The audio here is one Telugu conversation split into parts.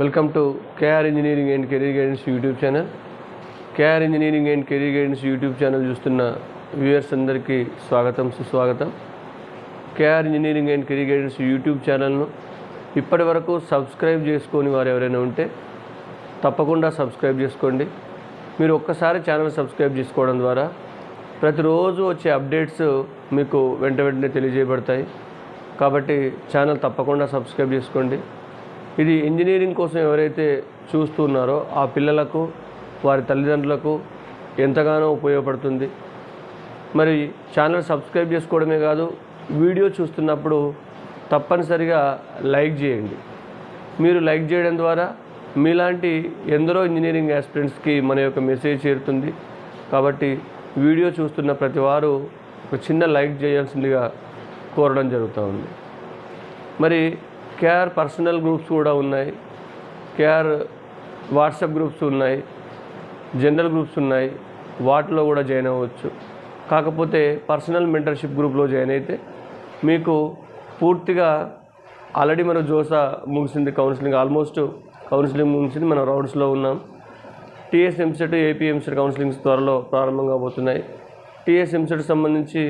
Welcome to KR engineering and career guidance YouTube channel. KR engineering and career guidance YouTube channel చూస్తున్న వ్యూయర్స్ అందరికీ స్వాగతం సుస్వాగతం. KR engineering and career guidance YouTube ఛానల్ను ఇప్పటి వరకు సబ్స్క్రైబ్ చేసుకొని వారు ఎవరైనా ఉంటే తప్పకుండా సబ్స్క్రైబ్ చేసుకోండి. మీరు ఒక్కసారి ఛానల్ సబ్స్క్రైబ్ చేసుకోవడం ద్వారా ప్రతిరోజు వచ్చే అప్డేట్స్ మీకు వెంట వెంటనే తెలియజేయబడతాయి. కాబట్టి ఛానల్ తప్పకుండా సబ్స్క్రైబ్ చేసుకోండి. ఇది ఇంజనీరింగ్ కోసం ఎవరైతే చూస్తున్నారో ఆ పిల్లలకు వారి తల్లిదండ్రులకు ఎంతగానో ఉపయోగపడుతుంది. మరి ఛానల్ సబ్స్క్రైబ్ చేసుకోవడమే కాదు వీడియో చూస్తున్నప్పుడు తప్పనిసరిగా లైక్ చేయండి. మీరు లైక్ చేయడం ద్వారా మీలాంటి ఎందరో ఇంజనీరింగ్ ఆస్పిరెంట్స్కి మన యొక్క మెసేజ్ చేరుతుంది. కాబట్టి వీడియో చూస్తున్న ప్రతి వారు ఒక చిన్న లైక్ చేయాల్సిందిగా కోరడం జరుగుతూ ఉంది. మరి కేఆర్ పర్సనల్ గ్రూప్స్ కూడా ఉన్నాయి. కేఆర్ వాట్సాప్ గ్రూప్స్ ఉన్నాయి. జనరల్ గ్రూప్స్ ఉన్నాయి. వాటిలో కూడా జాయిన్ అవ్వచ్చు. కాకపోతే పర్సనల్ మెంటర్షిప్ గ్రూప్లో జాయిన్ అయితే మీకు పూర్తిగా ఆల్రెడీ మన జోసా ముగిసింది కౌన్సిలింగ్. ఆల్మోస్ట్ కౌన్సిలింగ్ ముగిసింది. మనం రౌండ్స్లో ఉన్నాం. TS EAMCET AP EAMCET counsellings త్వరలో ప్రారంభం కాబోతున్నాయి. టీఎస్ ఎంసెట్ సంబంధించి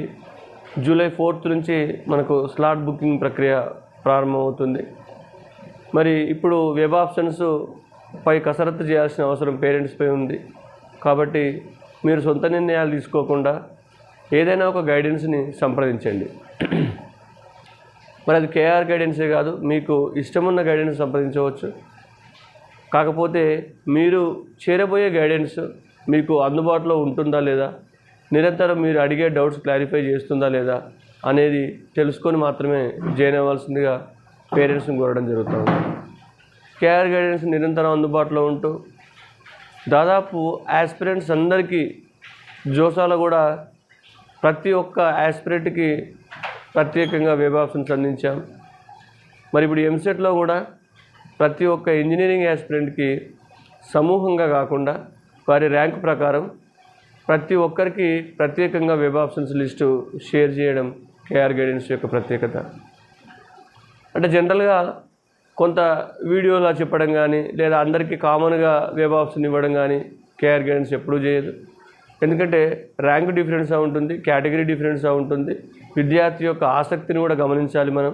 జూలై ఫోర్త్ నుంచి మనకు స్లాట్ బుకింగ్ ప్రక్రియ ప్రారంభమవుతుంది. మరి ఇప్పుడు వెబ్ ఆప్షన్స్ పై కసరత్తు చేయాల్సిన అవసరం పేరెంట్స్పై ఉంది. కాబట్టి మీరు సొంత నిర్ణయాలు తీసుకోకుండా ఏదైనా ఒక గైడెన్స్ని సంప్రదించండి. మరి అది కేఆర్ గైడెన్సే కాదు మీకు ఇష్టమున్న గైడెన్స్ సంప్రదించవచ్చు. కాకపోతే మీరు చేరబోయే గైడెన్స్ మీకు అందుబాటులో ఉంటుందా లేదా? నిరంతరం మీరు అడిగే డౌట్స్ క్లారిఫై చేస్తుందా లేదా? అనేది తెలుసుకొని మాత్రమే జాయిన్ అవ్వాల్సిందిగా పేరెంట్స్ని కోరడం జరుగుతుంది కేఆర్ గైడెన్స్ నిరంతరం అందుబాటులో ఉంటూ దాదాపు యాస్పిరెంట్స్ అందరికీ జోసాలో కూడా ప్రతి ఒక్క యాస్పిరెంట్కి ప్రత్యేకంగా వెబ్ ఆప్షన్స్ అందించాం. మరి ఇప్పుడు ఎంసెట్లో కూడా ప్రతి ఒక్క ఇంజనీరింగ్ యాస్పిరెంట్కి సమూహంగా కాకుండా వారి ర్యాంక్ ప్రకారం ప్రతి ఒక్కరికి ప్రత్యేకంగా వెబ్ ఆప్షన్స్ లిస్టు షేర్ చేయడం కేఆర్ గైడెన్స్ యొక్క ప్రత్యేకత. అంటే జనరల్గా కొంత వీడియోలా చెప్పడం కానీ లేదా అందరికీ కామన్గా వెబ్ ఆప్షన్ ఇవ్వడం కానీ కేఆర్ గైడెన్స్ ఎప్పుడూ చేయదు. ఎందుకంటే ర్యాంక్ డిఫరెన్సా ఉంటుంది కేటగిరీ డిఫరెన్సా ఉంటుంది. విద్యార్థి యొక్క ఆసక్తిని కూడా గమనించాలి మనం.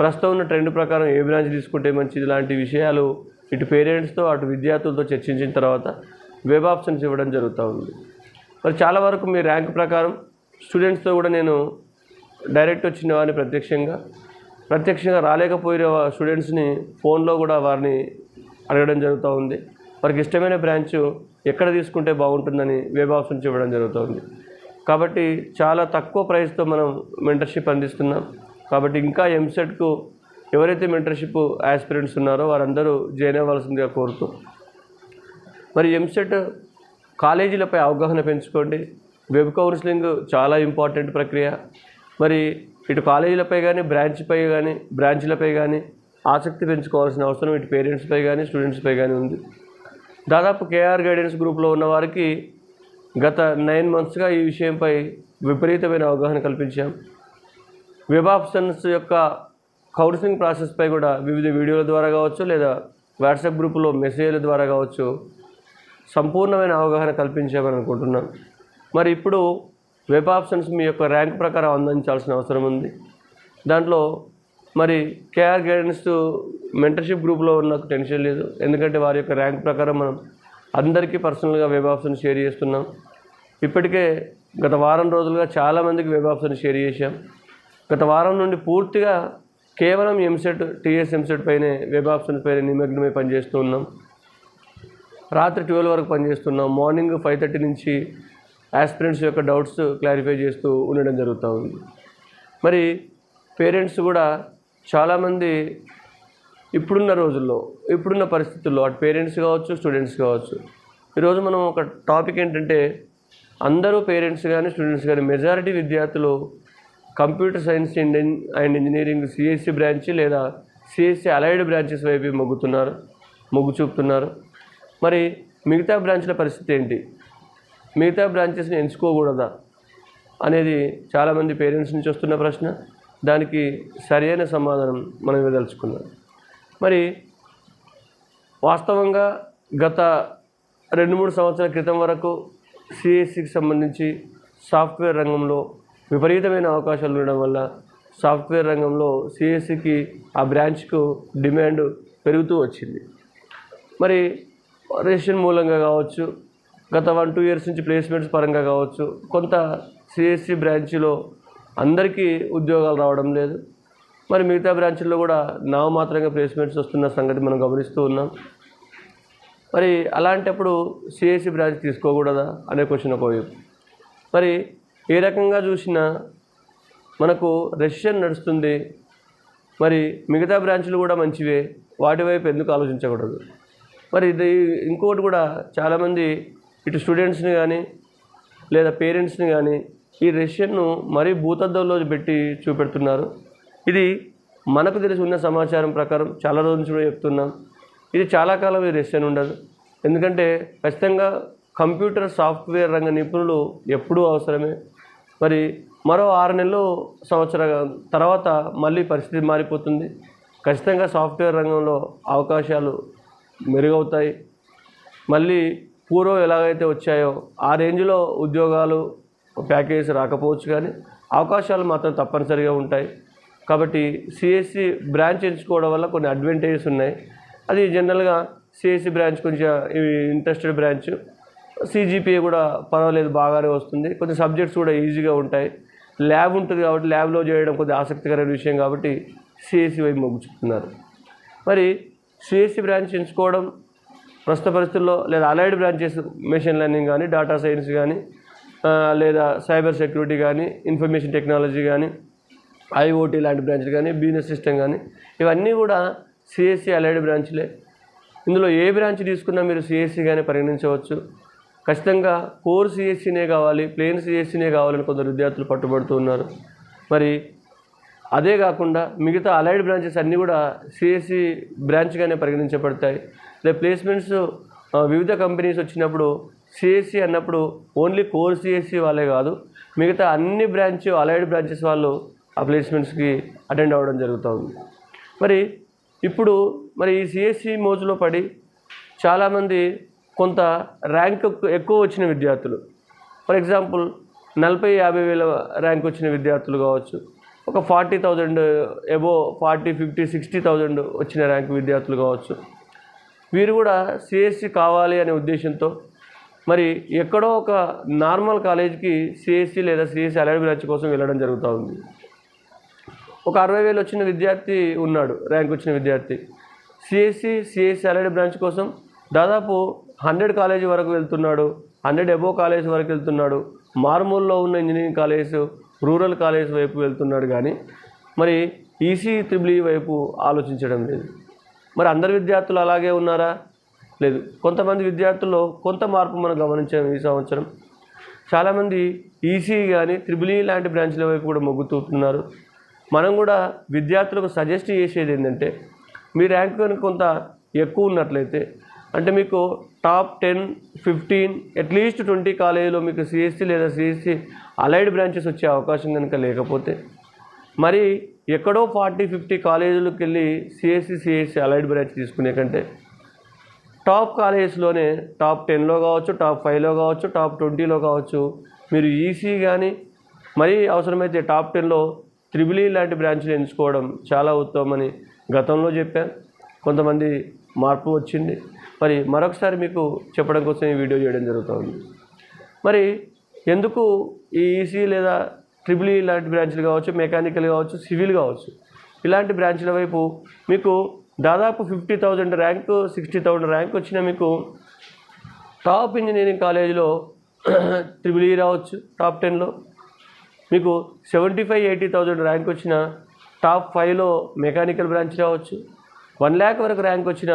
ప్రస్తుతం ఉన్న ట్రెండ్ ప్రకారం ఏ బ్రాంచ్ తీసుకుంటే మంచిది లాంటి విషయాలు ఇటు పేరెంట్స్తో అటు విద్యార్థులతో చర్చించిన తర్వాత వెబ్ ఆప్షన్స్ ఇవ్వడం జరుగుతూ ఉంది. మరి చాలా వరకు మీ ర్యాంక్ ప్రకారం స్టూడెంట్స్తో కూడా నేను డైరెక్ట్ వచ్చిన వారిని ప్రత్యక్షంగా ప్రత్యక్షంగా రాలేకపోయిన స్టూడెంట్స్ని ఫోన్లో కూడా వారిని అడగడం జరుగుతూ ఉంది. వారికి ఇష్టమైన బ్రాంచ్ ఎక్కడ తీసుకుంటే బాగుంటుందని వెబ్ ఆప్షన్స్ ఇవ్వడం జరుగుతుంది కాబట్టి చాలా తక్కువ ప్రైస్తో మనం మెంటర్షిప్ అందిస్తున్నాం. కాబట్టి ఇంకా ఎంసెట్కు ఎవరైతే మెంటర్షిప్ ఆస్పిరెంట్స్ ఉన్నారో వారందరూ జాయిన్ అవ్వాల్సిందిగా కోరుతూ. మరి ఎంసెట్ కాలేజీలపై అవగాహన పెంచుకోండి. వెబ్ కౌన్సిలింగ్ చాలా ఇంపార్టెంట్ ప్రక్రియ. మరి ఇటు కాలేజీలపై కానీ బ్రాంచ్పై కానీ బ్రాంచ్లపై కానీ ఆసక్తి పెంచుకోవాల్సిన అవసరం ఇటు పేరెంట్స్పై కానీ స్టూడెంట్స్పై కానీ ఉంది. దాదాపు కేఆర్ గైడెన్స్ గ్రూప్లో ఉన్న వారికి గత నైన్ మంత్స్గా ఈ విషయంపై విపరీతమైన అవగాహన కల్పించాం. వెబ్ ఆప్షన్స్ యొక్క కౌన్సిలింగ్ ప్రాసెస్పై కూడా వివిధ వీడియోల ద్వారా కావచ్చు లేదా వాట్సాప్ గ్రూపులో మెసేజ్ల ద్వారా కావచ్చు సంపూర్ణమైన అవగాహన కల్పించామని అనుకుంటున్నాను మరి ఇప్పుడు వెబ్ ఆప్షన్స్ మీ యొక్క ర్యాంక్ ప్రకారం అందించాల్సిన అవసరం ఉంది. దాంట్లో మరి కేఆర్ గైడెన్స్ మెంటర్షిప్ గ్రూప్లో నాకు టెన్షన్ లేదు. ఎందుకంటే వారి యొక్క ర్యాంక్ ప్రకారం మనం అందరికీ పర్సనల్గా వెబ్ ఆప్షన్ షేర్ చేస్తున్నాం. ఇప్పటికే గత వారం రోజులుగా చాలామందికి వెబ్ ఆప్షన్ షేర్ చేశాం. గత వారం నుండి పూర్తిగా కేవలం ఎంసెట్ టీఎస్ ఎంసెట్ పైనే వెబ్ ఆప్షన్ పైన నిమగ్నమై పనిచేస్తూ ఉన్నాం. రాత్రి ట్వెల్వ్ వరకు పనిచేస్తున్నాం. మార్నింగ్ ఫైవ్ థర్టీ నుంచి ఆస్పిరెంట్స్ యొక్క డౌట్స్ క్లారిఫై చేస్తూ ఉండడం జరుగుతూ ఉంది. మరి పేరెంట్స్ కూడా చాలామంది ఇప్పుడున్న రోజుల్లో ఇప్పుడున్న పరిస్థితుల్లో అటు పేరెంట్స్ కావచ్చు స్టూడెంట్స్ కావచ్చు ఈరోజు మనం ఒక టాపిక్ ఏంటంటే అందరూ పేరెంట్స్ కానీ స్టూడెంట్స్ కానీ మెజారిటీ విద్యార్థులు computer science and and engineering CSE branch లేదా సిఎస్సి అలైడ్ బ్రాంచెస్ వైపు మొగ్గుతున్నారు మొగ్గు చూపుతున్నారు. మరి మిగతా బ్రాంచ్ల పరిస్థితి ఏంటి? మిగతా బ్రాంచెస్ని ఎంచుకోకూడదా అనేది చాలామంది పేరెంట్స్ నుంచి వస్తున్న ప్రశ్న. దానికి సరైన సమాధానం మనం ఇవ్వదలుచుకున్నాం మరి వాస్తవంగా గత రెండు మూడు సంవత్సరాల క్రితం వరకు సిఎస్సికి సంబంధించి సాఫ్ట్వేర్ రంగంలో విపరీతమైన అవకాశాలు ఉండడం వల్ల సాఫ్ట్వేర్ రంగంలో సిఎస్సికి ఆ బ్రాంచ్కు డిమాండ్ పెరుగుతూ వచ్చింది. మరి రేషన్ మూలంగా కావచ్చు గత వన్ టూ ఇయర్స్ నుంచి ప్లేస్మెంట్స్ పరంగా కావచ్చు కొంత సిఎస్సి బ్రాంచ్లో అందరికీ ఉద్యోగాలు రావడం లేదు. మరి మిగతా బ్రాంచ్ల్లో కూడా నామమాత్రంగా ప్లేస్మెంట్స్ వస్తున్న సంగతి మనం గమనిస్తూ ఉన్నాం. మరి అలాంటప్పుడు సిఎస్సి బ్రాంచ్ తీసుకోకూడదా అనే క్వశ్చన్ ఒకవైపు మరి ఏ రకంగా చూసినా మనకు రష్యన్ నడుస్తుంది. మరి మిగతా బ్రాంచ్లు కూడా మంచివే వాటి వైపు ఎందుకు ఆలోచించకూడదు? మరి ఇది ఇంకోటి కూడా చాలామంది ఇటు స్టూడెంట్స్ని కానీ లేదా పేరెంట్స్ని కానీ ఈ రష్యన్ను మరీ భూతద్దంలో పెట్టి చూపెడుతున్నారు. ఇది మనకు తెలిసి ఉన్న సమాచారం ప్రకారం చాలా రోజుల నుంచి కూడా చెప్తున్నాం. ఇది చాలా కాలం ఈ రష్యన్ ఉండదు. ఎందుకంటే ఖచ్చితంగా కంప్యూటర్ సాఫ్ట్వేర్ రంగ నిపుణులు ఎప్పుడూ అవసరమే. మరి మరో ఆరు నెలలు సంవత్సర తర్వాత మళ్ళీ పరిస్థితి మారిపోతుంది. ఖచ్చితంగా సాఫ్ట్వేర్ రంగంలో అవకాశాలు మెరుగవుతాయి. మళ్ళీ పూర్వం ఎలాగైతే వచ్చాయో ఆ రేంజ్లో ఉద్యోగాలు ప్యాకేజ్ రాకపోవచ్చు కానీ అవకాశాలు మాత్రం తప్పనిసరిగా ఉంటాయి. కాబట్టి సిఎస్సి బ్రాంచ్ ఎంచుకోవడం వల్ల కొన్ని అడ్వాంటేజెస్ ఉన్నాయి. అది జనరల్గా సిఎస్సి బ్రాంచ్ కొంచెం ఇంట్రెస్టెడ్ బ్రాంచ్. సిజిపిఏ కూడా పర్వాలేదు బాగానే వస్తుంది. కొన్ని సబ్జెక్ట్స్ కూడా ఈజీగా ఉంటాయి. ల్యాబ్ ఉంటుంది కాబట్టి ల్యాబ్లో చేయడం కొద్దిగా ఆసక్తికరమైన విషయం కాబట్టి సిఎస్సి వైపు మొగ్గు చూపుతున్నారు. మరి సిఎస్సి బ్రాంచ్ ఎంచుకోవడం ప్రస్తుత పరిస్థితుల్లో లేదా అలైడ్ బ్రాంచెస్ మెషిన్ లెర్నింగ్ కానీ డేటా సైన్స్ కానీ లేదా సైబర్ సెక్యూరిటీ కానీ ఇన్ఫర్మేషన్ టెక్నాలజీ కానీ ఐఓటీ లాంటి బ్రాంచ్లు కానీ బిజినెస్ సిస్టమ్ కానీ ఇవన్నీ కూడా సిఎస్సి అలైడ్ బ్రాంచ్లే ఇందులో ఏ బ్రాంచ్ తీసుకున్నా మీరు సిఎస్సిగానే పరిగణించవచ్చు. ఖచ్చితంగా కోర్ సిఎస్సినే కావాలి ప్లేన్ సిఎస్సినే కావాలని కొందరు విద్యార్థులు పట్టుబడుతూ ఉన్నారు. మరి అదే కాకుండా మిగతా అలైడ్ బ్రాంచెస్ అన్నీ కూడా సిఎస్సి బ్రాంచ్గానే పరిగణించబడతాయి. లేదా ప్లేస్మెంట్స్ వివిధ కంపెనీస్ వచ్చినప్పుడు సిఎస్సి అన్నప్పుడు ఓన్లీ కోర్ సిఎస్సి వాళ్ళే కాదు మిగతా అన్ని బ్రాంచ్ అలైడ్ బ్రాంచెస్ వాళ్ళు ఆ ప్లేస్మెంట్స్కి అటెండ్ అవ్వడం జరుగుతూ ఉంది మరి ఇప్పుడు మరి ఈ సిఎస్సి మోజులో పడి చాలామంది కొంత ర్యాంక్ ఎక్కువ వచ్చిన విద్యార్థులు. ఫర్ ఎగ్జాంపుల్ నలభై యాభై వేల ర్యాంక్ వచ్చిన విద్యార్థులు కావచ్చు ఒక forty thousand above forty fifty sixty thousand వచ్చిన ర్యాంక్ విద్యార్థులు కావచ్చు. వీరు కూడా సిఎస్సి కావాలి అనే ఉద్దేశంతో మరి ఎక్కడో ఒక నార్మల్ కాలేజ్కి సిఎస్సి లేదా సిఎస్సి అలైడ్ బ్రాంచ్ కోసం వెళ్ళడం జరుగుతూ ఉంది ఒక అరవై వేలు వచ్చిన విద్యార్థి ఉన్నాడు ర్యాంక్ వచ్చిన విద్యార్థి సిఎస్సి సిఎస్సి అలైడ్ బ్రాంచ్ కోసం దాదాపు హండ్రెడ్ కాలేజీ వరకు వెళ్తున్నాడు హండ్రెడ్ ఎబో కాలేజ్ వరకు వెళ్తున్నాడు మారుమూలలో ఉన్న ఇంజనీరింగ్ కాలేజ్ రూరల్ కాలేజ్ వైపు వెళ్తున్నాడు కానీ మరి ఈసీ త్రిబుల్ వైపు ఆలోచించడం లేదు మరి అందరు విద్యార్థులు అలాగే ఉన్నారా? లేదు. కొంతమంది విద్యార్థుల్లో కొంత మార్పు మనం గమనించాము ఈ సంవత్సరం. చాలామంది ఈసీ కానీ త్రిబుల్ ఈ లాంటి బ్రాంచ్ల వైపు కూడా మొగ్గు చూపుతున్నారు మనం కూడా విద్యార్థులకు సజెస్ట్ చేసేది ఏంటంటే మీ ర్యాంక్ కనుక కొంత ఎక్కువ ఉన్నట్లయితే అంటే మీకు top ten fifteen at least twenty కాలేజీలో మీకు సిఎస్సి లేదా సిఎస్సి అలైడ్ బ్రాంచెస్ వచ్చే అవకాశం కనుక లేకపోతే మరి ఎక్కడో ఫార్టీ ఫిఫ్టీ కాలేజీలకు వెళ్ళి సిఎస్సి సిఎస్సి అలైడ్ బ్రాంచ్ తీసుకునే కంటే టాప్ కాలేజెస్లోనే టాప్ టెన్లో కావచ్చు టాప్ ఫైవ్లో కావచ్చు టాప్ ట్వంటీలో కావచ్చు మీరు ఈసీ కానీ మరీ అవసరమైతే టాప్ టెన్లో త్రిబుల్ ఈ లాంటి బ్రాంచ్లు ఎంచుకోవడం చాలా ఉత్తమని గతంలో చెప్పాను. కొంతమంది మార్పు వచ్చింది. మరి మరొకసారి మీకు చెప్పడం కోసం ఈ వీడియో చేయడం జరుగుతుంది. మరి ఎందుకు ఈ ఈసీ లేదా ట్రిపుల్ ఈ లాంటి బ్రాంచ్లు కావచ్చు మెకానికల్ కావచ్చు సివిల్ కావచ్చు. ఇలాంటి బ్రాంచ్ల వైపు మీకు దాదాపు fifty thousand rank sixty thousand rank వచ్చిన మీకు టాప్ ఇంజనీరింగ్ కాలేజీలో ట్రిపుల్ ఈ రావచ్చు టాప్ టెన్లో. మీకు seventy five eighty thousand rank వచ్చిన టాప్ ఫైవ్లో మెకానికల్ బ్రాంచ్ రావచ్చు. వన్ ల్యాక్ వరకు ర్యాంక్ వచ్చిన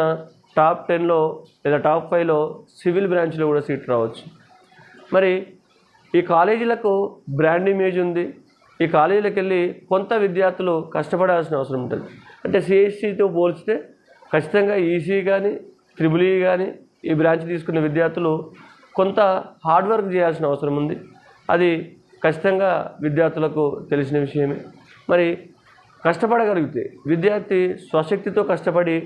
టాప్ టెన్లో లేదా టాప్ ఫైవ్లో సివిల్ బ్రాంచ్లో కూడా సీట్ రావచ్చు. మరి ఈ కాలేజీలకు బ్రాండ్ ఇమేజ్ ఉంది. ఈ కాలేజీలకు వెళ్ళి కొంత విద్యార్థులు కష్టపడాల్సిన అవసరం ఉంటుంది. అంటే సిఎస్సితో పోల్చితే ఖచ్చితంగా ఈసీ కానీ త్రిబుల్ ఈ e కానీ ఈ బ్రాంచ్ తీసుకున్న విద్యార్థులు కొంత హార్డ్ వర్క్ చేయాల్సిన అవసరం ఉంది. అది ఖచ్చితంగా విద్యార్థులకు తెలిసిన విషయమే. మరి కష్టపడగలిగితే విద్యార్థి స్వశక్తితో కష్టపడి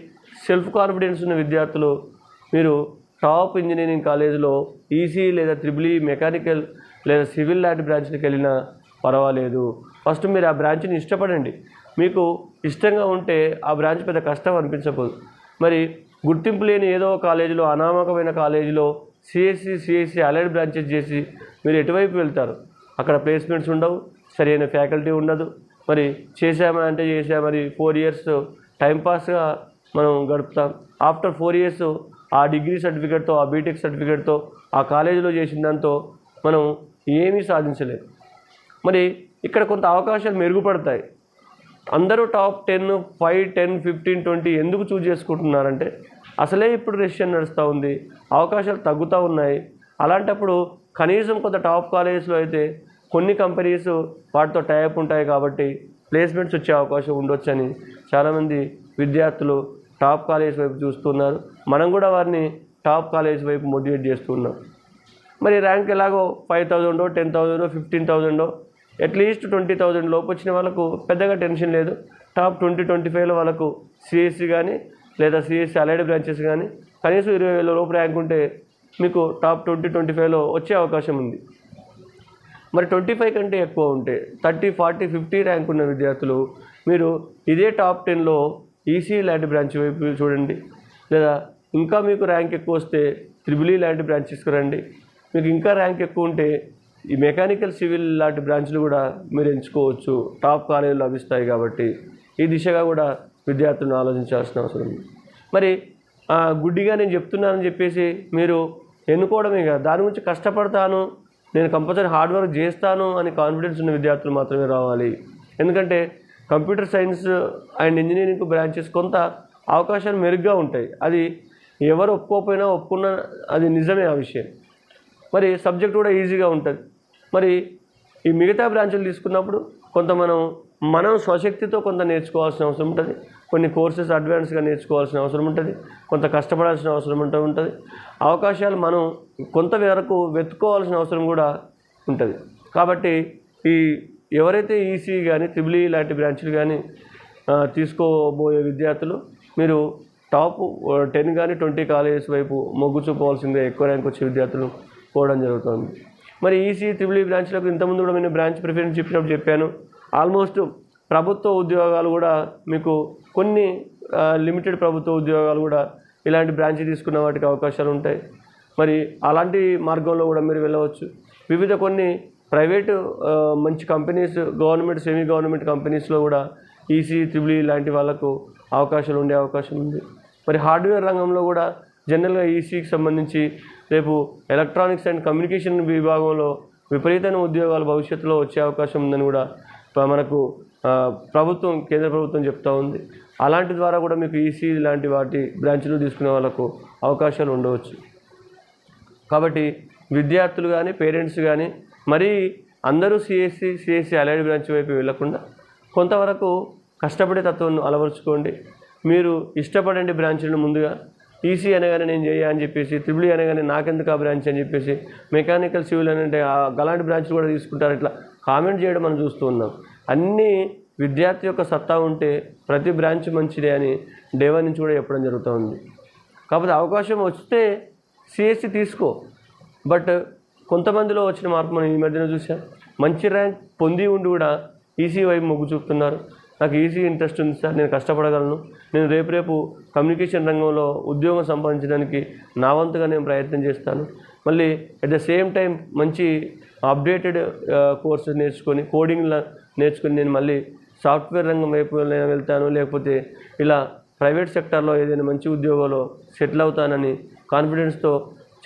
సెల్ఫ్ కాన్ఫిడెన్స్ ఉన్న విద్యార్థులు మీరు టాప్ ఇంజనీరింగ్ కాలేజీలో ఈసీ లేదా త్రిబుల్ మెకానికల్ లేదా సివిల్ లాంటి బ్రాంచ్లకు వెళ్ళినా పర్వాలేదు. ఫస్ట్ మీరు ఆ బ్రాంచ్ని ఇష్టపడండి. మీకు ఇష్టంగా ఉంటే ఆ బ్రాంచ్ పెద్ద కష్టం అనిపించకూడదు. మరి గుర్తింపు లేని ఏదో ఒక కాలేజీలో అనామకమైన కాలేజీలో సిఎస్సి సిఎస్సి అలైడ్ బ్రాంచెస్ చేసి మీరు ఎటువైపు వెళ్తారు? అక్కడ ప్లేస్మెంట్స్ ఉండవు సరైన ఫ్యాకల్టీ ఉండదు. మరి చేసామా అంటే చేసా మరి ఫోర్ ఇయర్స్ టైంపాస్గా మనం గడుపుతాం. ఆఫ్టర్ ఫోర్ ఇయర్స్ ఆ డిగ్రీ సర్టిఫికేట్తో ఆ బీటెక్ సర్టిఫికేట్తో ఆ కాలేజీలో చేసిన దాంతో మనం ఏమీ సాధించలేదు. మరి ఇక్కడ కొంత అవకాశాలు మెరుగుపడతాయి. అందరూ top ten five ten fifteen twenty ఎందుకు చూజ్ చేసుకుంటున్నారంటే అసలే ఇప్పుడు రెషన్ నడుస్తూ ఉంది. అవకాశాలు తగ్గుతూ ఉన్నాయి. అలాంటప్పుడు కనీసం కొంత టాప్ కాలేజెస్లో అయితే కొన్ని కంపెనీస్ వాటితో టైప్ ఉంటాయి కాబట్టి ప్లేస్మెంట్స్ వచ్చే అవకాశం ఉండొచ్చని చాలామంది విద్యార్థులు టాప్ కాలేజ్ వైపు చూస్తున్నారు. మనం కూడా వారిని టాప్ కాలేజ్ వైపు మోటివేట్ చేస్తున్నాం మరి ర్యాంక్ ఎలాగో ఫైవ్ థౌజండో టెన్ థౌజండో ఫిఫ్టీన్ థౌజండో అట్లీస్ట్ ట్వంటీ థౌజండ్ లోపు వచ్చిన వాళ్ళకు పెద్దగా టెన్షన్ లేదు. టాప్ ట్వంటీ ట్వంటీ ఫైవ్లో వాళ్ళకు సిఎస్సి కానీ లేదా సిఎస్సి అలైడ్ బ్రాంచెస్ కానీ కనీసం ఇరవై వేల లోపు ర్యాంక్ ఉంటే మీకు టాప్ ట్వంటీ ట్వంటీ ఫైవ్లో వచ్చే అవకాశం ఉంది. మరి ట్వంటీ ఫైవ్ కంటే ఎక్కువ ఉంటే థర్టీ ఫార్టీ ఫిఫ్టీ ర్యాంక్ ఉన్న విద్యార్థులు మీరు ఇదే టాప్ టెన్లో ఈసీ లాంటి బ్రాంచ్ వైపు చూడండి. లేదా ఇంకా మీకు ర్యాంక్ ఎక్కువ వస్తే త్రిబులీ e లాంటి బ్రాంచెస్కి రండి మీకు ఇంకా ర్యాంక్ ఎక్కువ ఉంటే ఈ మెకానికల్ సివిల్ లాంటి బ్రాంచ్లు కూడా మీరు ఎంచుకోవచ్చు. టాప్ కాలేజీలు లభిస్తాయి కాబట్టి ఈ దిశగా కూడా విద్యార్థులను ఆలోచించాల్సిన అవసరం ఉంది. మరి గుడ్డిగా నేను చెప్తున్నానని చెప్పేసి మీరు ఎన్నుకోవడమే కాదు. దాని గురించి కష్టపడతాను నేను కంపల్సరీ హార్డ్ వర్క్ చేస్తాను అని కాన్ఫిడెన్స్ ఉన్న విద్యార్థులు మాత్రమే రావాలి. ఎందుకంటే computer science and engineering branches కొంత అవకాశాలు మెరుగ్గా ఉంటాయి. అది ఎవరు ఒప్పుకోకపోయినా ఒప్పుకున్న అది నిజమే ఆ విషయం. మరి సబ్జెక్ట్ కూడా ఈజీగా ఉంటుంది. మరి ఈ మిగతా బ్రాంచులు తీసుకున్నప్పుడు కొంత మనం మనం స్వశక్తితో కొంత నేర్చుకోవాల్సిన అవసరం ఉంటుంది. కొన్ని కోర్సెస్ అడ్వాన్స్గా నేర్చుకోవాల్సిన అవసరం ఉంటుంది. కొంత కష్టపడాల్సిన అవసరం ఉంటూ ఉంటుంది. అవకాశాలు మనం కొంత వరకు వెతుక్కోవాల్సిన అవసరం కూడా ఉంటుంది. కాబట్టి ఈ ఎవరైతే ఈసీ కానీ త్రిబుల్ లాంటి బ్రాంచ్లు కానీ తీసుకోబోయే విద్యార్థులు మీరు టాప్ టెన్ కానీ ట్వంటీ కాలేజెస్ వైపు మొగ్గు చూపవలసిందే ఎక్కువ ర్యాంక్ వచ్చే విద్యార్థులు పోవడం జరుగుతుంది. మరి ఈసీ త్రిబుల్ ఈ బ్రాంచ్లకు ఇంతకుముందు కూడా నేను బ్రాంచ్ ప్రిఫరెన్స్ చెప్పినప్పుడు చెప్పాను. ఆల్మోస్ట్ ప్రభుత్వ ఉద్యోగాలు కూడా మీకు కొన్ని లిమిటెడ్ ప్రభుత్వ ఉద్యోగాలు కూడా ఇలాంటి బ్రాంచ్ తీసుకున్న వాటికి అవకాశాలు ఉంటాయి. మరి అలాంటి మార్గంలో కూడా మీరు వెళ్ళవచ్చు. వివిధ కొన్ని ప్రైవేటు మంచి కంపెనీస్ గవర్నమెంట్ సెమీ గవర్నమెంట్ కంపెనీస్లో కూడా ఈసీ త్రిబుల్ e లాంటి వాళ్ళకు అవకాశాలు ఉండే అవకాశం ఉంది. మరి హార్డ్వేర్ రంగంలో కూడా జనరల్గా ఈసీకి సంబంధించి రేపు ఎలక్ట్రానిక్స్ అండ్ కమ్యూనికేషన్ విభాగంలో విపరీతమైన ఉద్యోగాలు భవిష్యత్తులో వచ్చే అవకాశం ఉందని కూడా మనకు ప్రభుత్వం కేంద్ర ప్రభుత్వం చెప్తా ఉంది. అలాంటి ద్వారా కూడా మీకు ఈసీ లాంటి వాటి బ్రాంచ్లు తీసుకునే వాళ్ళకు అవకాశాలు ఉండవచ్చు. కాబట్టి విద్యార్థులు కానీ పేరెంట్స్ కానీ మరీ అందరూ సిఎస్సి సిఎస్సి అలైడ్ బ్రాంచ్ వైపు వెళ్ళకుండా కొంతవరకు కష్టపడే తత్వం అలవరుచుకోండి. మీరు ఇష్టపడండి బ్రాంచ్లను ముందుగా. ఈసీ అనగానే నేను చేయ అని చెప్పేసి త్రిబుల్ e అనగానే నాకెందుకు ఆ బ్రాంచ్ అని చెప్పేసి మెకానికల్ సివిల్ అని అంటే ఆ అలాంటి బ్రాంచ్లు కూడా తీసుకుంటారు. ఇట్లా కామెంట్ చేయడం మనం చూస్తూ ఉన్నాం. అన్నీ విద్యార్థి యొక్క సత్తా ఉంటే ప్రతి బ్రాంచ్ మంచిదే అని డేవా నుంచి కూడా చెప్పడం జరుగుతూ ఉంది. కాకపోతే అవకాశం వస్తే సిఎస్సి తీసుకో. బట్ కొంతమందిలో వచ్చిన మార్పు మనం ఈ మధ్యన చూసాం. మంచి ర్యాంక్ పొంది ఉండి కూడా ఈసీ వైపు మొగ్గు చూపుతున్నారు. నాకు ఈజీ ఇంట్రెస్ట్ ఉంది సార్ నేను కష్టపడగలను. నేను రేపు రేపు కమ్యూనికేషన్ రంగంలో ఉద్యోగం సంపాదించడానికి నా వంతుగా నేను ప్రయత్నం చేస్తాను. మళ్ళీ అట్ ద సేమ్ టైం మంచి అప్డేటెడ్ కోర్సు నేర్చుకొని కోడింగ్ నేర్చుకొని నేను మళ్ళీ సాఫ్ట్వేర్ రంగం వైపు నేను వెళ్తాను. లేకపోతే ఇలా ప్రైవేట్ సెక్టార్లో ఏదైనా మంచి ఉద్యోగంలో సెటిల్ అవుతానని కాన్ఫిడెన్స్తో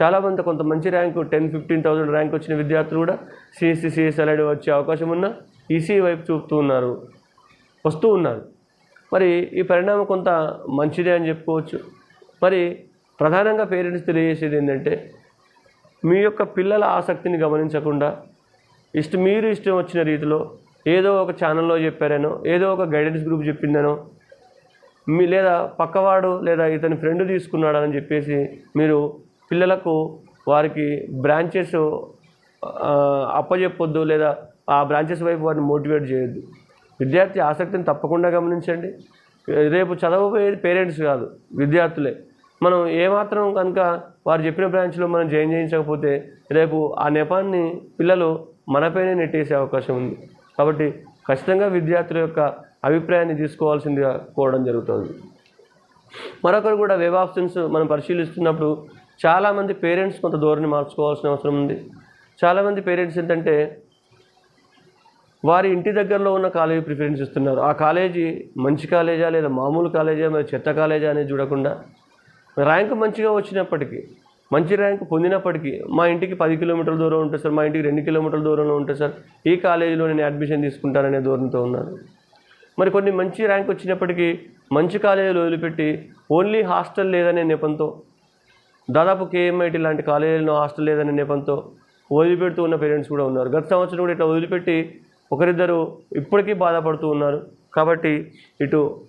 చాలామంది కొంత మంచి rank ten fifteen thousand rank వచ్చిన విద్యార్థులు కూడా సిఎస్సి సిఎస్ఎల్ఐడి వచ్చే అవకాశం ఉన్న ఈసీ వైపు చూపుతూ ఉన్నారు. వస్తూ ఉన్నారు. మరి ఈ పరిణామం కొంత మంచిదే అని చెప్పుకోవచ్చు. మరి ప్రధానంగా పేరెంట్స్ తెలియజేసేది ఏంటంటే మీ యొక్క పిల్లల ఆసక్తిని గమనించకుండా ఇష్టం మీరు ఇష్టం వచ్చిన రీతిలో ఏదో ఒక ఛానల్లో చెప్పారనో ఏదో ఒక గైడెన్స్ గ్రూప్ చెప్పిందనో మీ లేదా పక్కవాడు లేదా ఇతని ఫ్రెండ్ తీసుకున్నాడని చెప్పేసి మీరు పిల్లలకు వారికి బ్రాంచెస్ అప్పచెప్పొద్దు లేదా ఆ బ్రాంచెస్ వైపు వారిని మోటివేట్ చేయొద్దు. విద్యార్థి ఆసక్తిని తప్పకుండా గమనించండి. రేపు చదవబోయేది పేరెంట్స్ కాదు విద్యార్థులే. మనం ఏమాత్రం కనుక వారు చెప్పిన బ్రాంచ్లో మనం జాయిన్ చేయించకపోతే రేపు ఆ నెపాన్ని పిల్లలు మనపైనే నెట్టేసే అవకాశం ఉంది. కాబట్టి ఖచ్చితంగా విద్యార్థుల యొక్క అభిప్రాయాన్ని తీసుకోవాల్సిందిగా కోవడం జరుగుతుంది. మరొకరు కూడా వెబ్ ఆప్షన్స్ మనం పరిశీలిస్తున్నప్పుడు చాలామంది పేరెంట్స్ కొంత ధోరణి మార్చుకోవాల్సిన అవసరం ఉంది. చాలామంది పేరెంట్స్ ఏంటంటే వారి ఇంటి దగ్గరలో ఉన్న కాలేజీ ప్రిఫరెన్స్ ఇస్తున్నారు. ఆ కాలేజీ మంచి కాలేజా లేదా మామూలు కాలేజా మరి చెత్త కాలేజా అనేది చూడకుండా ర్యాంక్ మంచిగా వచ్చినప్పటికీ మంచి ర్యాంక్ పొందినప్పటికీ మా ఇంటికి పది కిలోమీటర్ల దూరం ఉంటుంది సార్ మా ఇంటికి రెండు కిలోమీటర్ల దూరంలో ఉంటుంది సార్ ఈ కాలేజీలో నేను అడ్మిషన్ తీసుకుంటాననే ధోరణితో ఉన్నారు. మరి కొన్ని మంచి ర్యాంక్ వచ్చినప్పటికీ మంచి కాలేజీలు వదిలిపెట్టి ఓన్లీ హాస్టల్ లేదనే నెపంతో దాదాపు కేఎంఐటి లాంటి కాలేజీలో హాస్టల్ లేదనే నెపంతో వదిలిపెడుతూ ఉన్న పేరెంట్స్ కూడా ఉన్నారు. గత సంవత్సరం కూడా ఇట్లా వదిలిపెట్టి ఒకరిద్దరు ఇప్పటికీ బాధపడుతూ ఉన్నారు. కాబట్టి ఇటు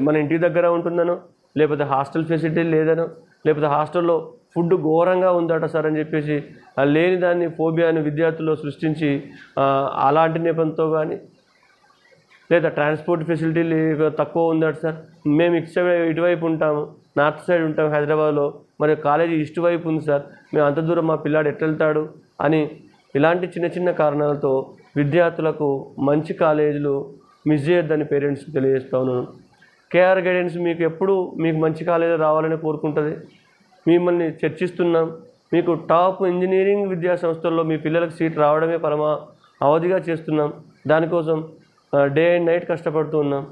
మన ఇంటి దగ్గర ఉంటుందనో లేకపోతే హాస్టల్ ఫెసిలిటీ లేదనో లేకపోతే హాస్టల్లో ఫుడ్ ఘోరంగా ఉందట సార్ అని చెప్పేసి లేని దాన్ని ఫోబియాని విద్యార్థుల్లో సృష్టించి అలాంటి నేపథ్యంతో కానీ లేదా ట్రాన్స్పోర్ట్ ఫెసిలిటీ లే- తక్కువ ఉందట సార్. మేము ఇటు ఇటువైపు ఉంటాము. నార్త్ సైడ్ ఉంటాం హైదరాబాద్లో. మరి కాలేజీ ఈస్ట్ వైపు ఉంది సార్. మేము అంత దూరం మా పిల్లాడు ఎట్లా వెళ్తాడు అని ఇలాంటి చిన్న చిన్న కారణాలతో విద్యార్థులకు మంచి కాలేజీలు మిస్ చేయొద్దని పేరెంట్స్ తెలియజేస్తా ఉన్నాను కేఆర్ గైడెన్స్ మీకు ఎప్పుడు మీకు మంచి కాలేజీ రావాలని కోరుకుంటుంది. మిమ్మల్ని చర్చిస్తున్నాం. మీకు టాప్ ఇంజనీరింగ్ విద్యా సంస్థల్లో మీ పిల్లలకు సీట్ రావడమే పరమ అవధిగా చేస్తున్నాం. దానికోసం డే అండ్ నైట్ కష్టపడుతూ ఉన్నాం.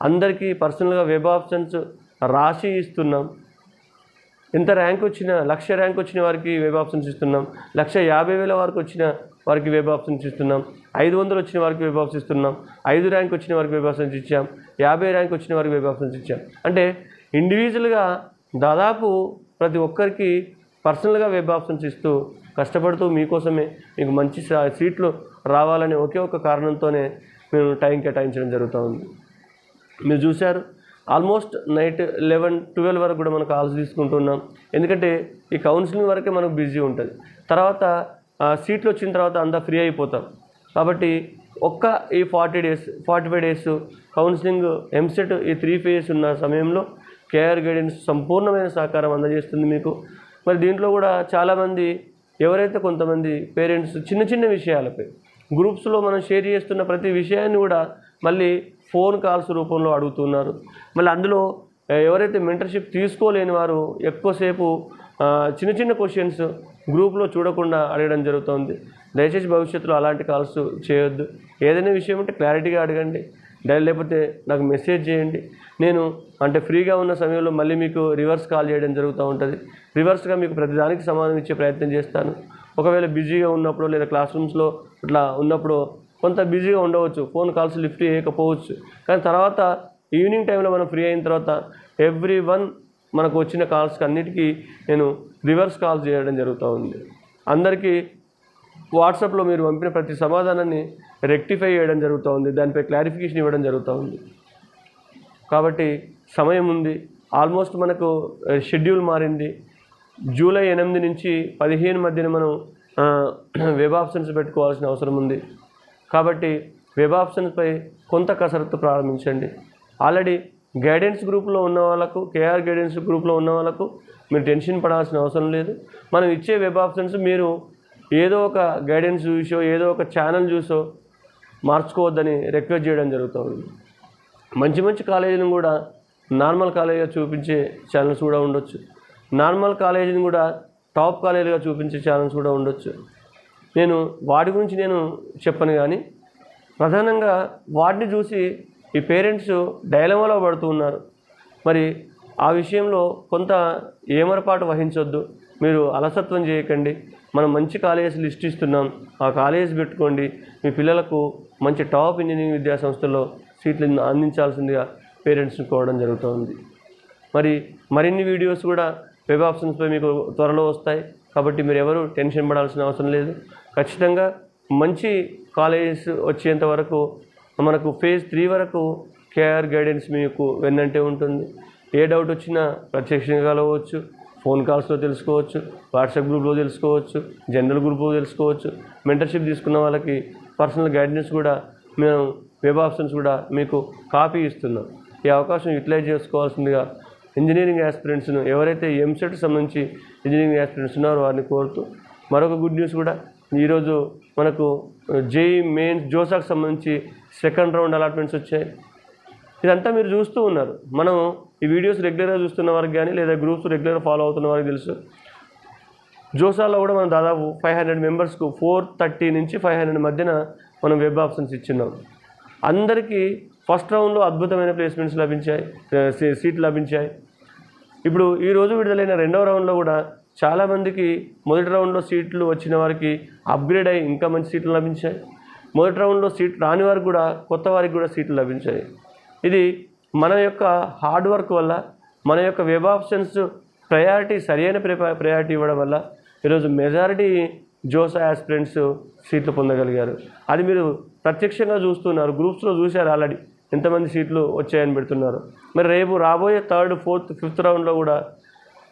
అందరికీ పర్సనల్గా వెబ్ ఆప్షన్స్ రాసి ఇస్తున్నాం. ఎంత ర్యాంక్ వచ్చినా లక్ష ర్యాంక్ వచ్చిన వారికి వెబ్ ఆప్షన్స్ ఇస్తున్నాం. లక్ష యాభై వేల వరకు వచ్చిన వారికి వెబ్ ఆప్షన్స్ ఇస్తున్నాం. ఐదు వందలు వచ్చిన వారికి వెబ్ ఇస్తున్నాం. ఐదు ర్యాంక్ వచ్చిన వారికి వెబ్ ఇచ్చాం. యాభై ర్యాంక్ వచ్చిన వారికి వెబ్ ఇచ్చాం. అంటే ఇండివిజువల్గా దాదాపు ప్రతి ఒక్కరికి పర్సనల్గా వెబ్ ఆప్షన్స్ ఇస్తూ కష్టపడుతూ మీకోసమే మీకు మంచి సీట్లు రావాలనే ఒకే ఒక కారణంతోనే మేము టైం కేటాయించడం జరుగుతూ ఉంది. మీరు చూశారు ఆల్మోస్ట్ నైట్ లెవెన్ ట్వెల్వ్ వరకు కూడా మనం కాల్స్ తీసుకుంటున్నాం ఎందుకంటే ఈ కౌన్సిలింగ్ వరకే మనకు బిజీ ఉంటుంది. తర్వాత సీట్లు వచ్చిన తర్వాత అంతా ఫ్రీ అయిపోతాం. కాబట్టి ఒక్క ఈ forty days forty five days counselling EAMCET ఈ త్రీ ఫేజెస్ ఉన్న సమయంలో కేఆర్ గైడెన్స్ సంపూర్ణమైన సహకారం అందజేస్తుంది మీకు. మరి దీంట్లో కూడా చాలామంది ఎవరైతే కొంతమంది పేరెంట్స్ చిన్న చిన్న విషయాలపై గ్రూప్స్లో మనం షేర్ చేస్తున్న ప్రతి విషయాన్ని కూడా మళ్ళీ ఫోన్ కాల్స్ రూపంలో అడుగుతున్నారు. మళ్ళీ అందులో ఎవరైతే మెంటర్షిప్ తీసుకోలేని వారు ఎక్కువసేపు చిన్న చిన్న క్వశ్చన్స్ గ్రూప్లో చూడకుండా అడగడం జరుగుతుంది. దయచేసి భవిష్యత్తులో అలాంటి కాల్స్ చేయొద్దు. ఏదైనా విషయం ఉంటే క్లారిటీగా అడగండి. డైల్ లేకపోతే నాకు మెసేజ్ చేయండి. నేను అంటే ఫ్రీగా ఉన్న సమయంలో మళ్ళీ మీకు రివర్స్ కాల్ చేయడం జరుగుతూ ఉంటుంది. రివర్స్గా మీకు ప్రతిదానికి సమాధానం ఇచ్చే ప్రయత్నం చేస్తాను. ఒకవేళ బిజీగా ఉన్నప్పుడు లేదా క్లాస్ రూమ్స్లో ఇట్లా ఉన్నప్పుడు కొంత బిజీగా ఉండవచ్చు. ఫోన్ కాల్స్ లిఫ్ట్ చేయకపోవచ్చు. కానీ తర్వాత ఈవినింగ్ టైంలో మనం ఫ్రీ అయిన తర్వాత ఎవ్రీ వన్ మనకు వచ్చిన కాల్స్కి అన్నిటికీ నేను రివర్స్ కాల్స్ చేయడం జరుగుతూ ఉంది. అందరికీ వాట్సాప్లో మీరు పంపిన ప్రతి సమాధానాన్ని రెక్టిఫై చేయడం జరుగుతూ ఉంది దానిపై క్లారిఫికేషన్ ఇవ్వడం జరుగుతూ ఉంది కాబట్టి సమయం ఉంది. ఆల్మోస్ట్ మనకు షెడ్యూల్ మారింది. జూలై ఎనిమిది నుంచి పదిహేను మధ్యన మనం వెబ్ ఆప్షన్స్ పెట్టుకోవాల్సిన అవసరం ఉంది. కాబట్టి వెబ్ ఆప్షన్స్పై కొంత కసరత్తు ప్రారంభించండి. ఆల్రెడీ గైడెన్స్ గ్రూప్లో ఉన్న వాళ్ళకు కేఆర్ గైడెన్స్ గ్రూప్లో ఉన్న వాళ్ళకు మీరు టెన్షన్ పడాల్సిన అవసరం లేదు. మనం ఇచ్చే వెబ్ ఆప్షన్స్ మీరు ఏదో ఒక గైడెన్స్ చూసో ఏదో ఒక ఛానల్ చూసో మార్చుకోవద్దని రిక్వెస్ట్ చేయడం జరుగుతుంది. మంచి మంచి కాలేజీలను కూడా నార్మల్ కాలేజీగా చూపించే ఛానల్స్ కూడా ఉండొచ్చు. నార్మల్ కాలేజీని కూడా టాప్ కాలేజీగా చూపించే ఛానల్స్ కూడా ఉండొచ్చు. నేను వాటి గురించి నేను చెప్పను కానీ ప్రధానంగా వాటిని చూసి ఈ పేరెంట్స్ డైలమాలో పడుతూ ఉన్నారు. మరి ఆ విషయంలో కొంత ఏమరపాటు వహించొద్దు. మీరు అలసత్వం చేయకండి. మనం మంచి కాలేజెస్ లిస్ట్ ఇస్తున్నాం. ఆ కాలేజెస్ పెట్టుకోండి. మీ పిల్లలకు మంచి టాప్ ఇంజనీరింగ్ విద్యా సంస్థల్లో సీట్లు అందించాల్సిందిగా పేరెంట్స్ని కోవడం జరుగుతుంది. మరి మరిన్ని వీడియోస్ కూడా వెబ్ ఆప్షన్స్పై మీకు త్వరలో వస్తాయి. కాబట్టి మీరు ఎవరు టెన్షన్ పడాల్సిన అవసరం లేదు. ఖచ్చితంగా మంచి కాలేజెస్ వచ్చేంత వరకు మనకు ఫేజ్ త్రీ వరకు కేఆర్ గైడెన్స్ మీకు వెన్నంటే ఉంటుంది. ఏ డౌట్ వచ్చినా ప్రత్యక్షంగా కలవచ్చు ఫోన్ కాల్స్లో తెలుసుకోవచ్చు వాట్సాప్ గ్రూప్లో తెలుసుకోవచ్చు జనరల్ గ్రూప్లో తెలుసుకోవచ్చు మెంటర్షిప్ తీసుకున్న వాళ్ళకి పర్సనల్ గైడెన్స్ కూడా మేము వెబ్ ఆప్షన్స్ కూడా మీకు కాపీ ఇస్తున్నాం. ఈ అవకాశం యూటిలైజ్ చేసుకోవాల్సిందిగా ఇంజనీరింగ్ యాస్పిరెంట్స్ను ఎవరైతే ఎంసెట్ సంబంధించి ఇంజనీరింగ్ యాస్పిరెంట్స్ ఉన్నారో వారిని కోరుతూ మరొక గుడ్ న్యూస్ కూడా ఈరోజు మనకు జేఈ మెయిన్స్ జోసాకు సంబంధించి సెకండ్ రౌండ్ అలాట్మెంట్స్ వచ్చాయి. ఇదంతా మీరు చూస్తూ ఉన్నారు. మనం ఈ వీడియోస్ రెగ్యులర్గా చూస్తున్న వారికి కానీ లేదా గ్రూప్స్ రెగ్యులర్గా ఫాలో అవుతున్న వారికి తెలుసు. జోసాలో కూడా మనం దాదాపు ఫైవ్ హండ్రెడ్ మెంబర్స్కు ఫోర్ థర్టీ నుంచి ఫైవ్ హండ్రెడ్ మధ్యన మనం వెబ్ ఆప్షన్స్ ఇచ్చిన్నాం. అందరికీ ఫస్ట్ రౌండ్లో అద్భుతమైన ప్లేస్మెంట్స్ లభించాయి సీట్లు లభించాయి. ఇప్పుడు ఈ రోజు విడుదలైన రెండవ రౌండ్లో కూడా చాలామందికి మొదటి రౌండ్లో సీట్లు వచ్చిన వారికి అప్గ్రేడ్ అయ్యి ఇంకా మంచి సీట్లు లభించాయి. మొదటి రౌండ్లో సీట్ రాని వారికి కూడా కొత్త వారికి కూడా సీట్లు లభించాయి. ఇది మన యొక్క హార్డ్ వర్క్ వల్ల మన యొక్క వెబ్ ఆప్షన్స్ ప్రయారిటీ సరైన ప్రయారిటీ ఇవ్వడం వల్ల ఈరోజు మెజారిటీ జోసా యాస్పిరెంట్స్ సీట్లు పొందగలిగారు. అది మీరు ప్రత్యక్షంగా చూస్తున్నారు. గ్రూప్స్లో చూశారు ఆల్రెడీ ఎంతమంది సీట్లు వచ్చాయని పెడుతున్నారు. మరి రేపు రాబోయే థర్డ్ ఫోర్త్ ఫిఫ్త్ రౌండ్లో కూడా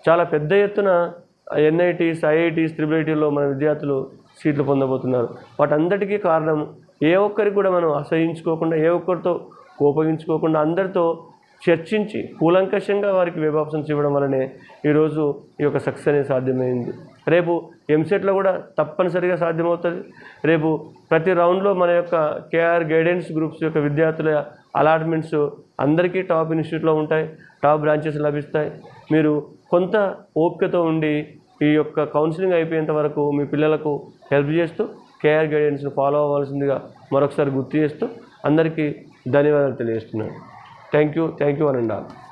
చాలా పెద్ద ఎత్తున ఎన్ఐటీస్ ఐఐటీస్ త్రిబుల్ ఐటీలో మన విద్యార్థులు సీట్లు పొందబోతున్నారు. వాటందరికీ కారణం ఏ ఒక్కరికి కూడా మనం అసహించుకోకుండా ఏ ఒక్కరితో కోపగించుకోకుండా అందరితో చర్చించి కూలంకషంగా వారికి వెబ్ ఆప్షన్స్ ఇవ్వడం వల్లనే ఈరోజు ఈ యొక్క సక్సెస్ అనేది సాధ్యమైంది. రేపు ఎంసెట్లో కూడా తప్పనిసరిగా సాధ్యమవుతుంది. రేపు ప్రతి రౌండ్లో మన యొక్క కేఆర్ గైడెన్స్ గ్రూప్స్ యొక్క విద్యార్థుల అలాట్మెంట్స్ అందరికీ టాప్ ఇన్స్టిట్యూట్లో ఉంటాయి. టాప్ బ్రాంచెస్ లభిస్తాయి. మీరు కొంత ఓపికతో ఉండి ఈ యొక్క కౌన్సిలింగ్ అయిపోయేంత వరకు మీ పిల్లలకు హెల్ప్ చేస్తూ కేఆర్ గైడెన్స్ను ఫాలో అవ్వాల్సిందిగా మరొకసారి గుర్తు చేస్తూ అందరికీ ధన్యవాదాలు తెలియజేస్తున్నాను. థ్యాంక్ యూ థ్యాంక్ యూ అని ఆల్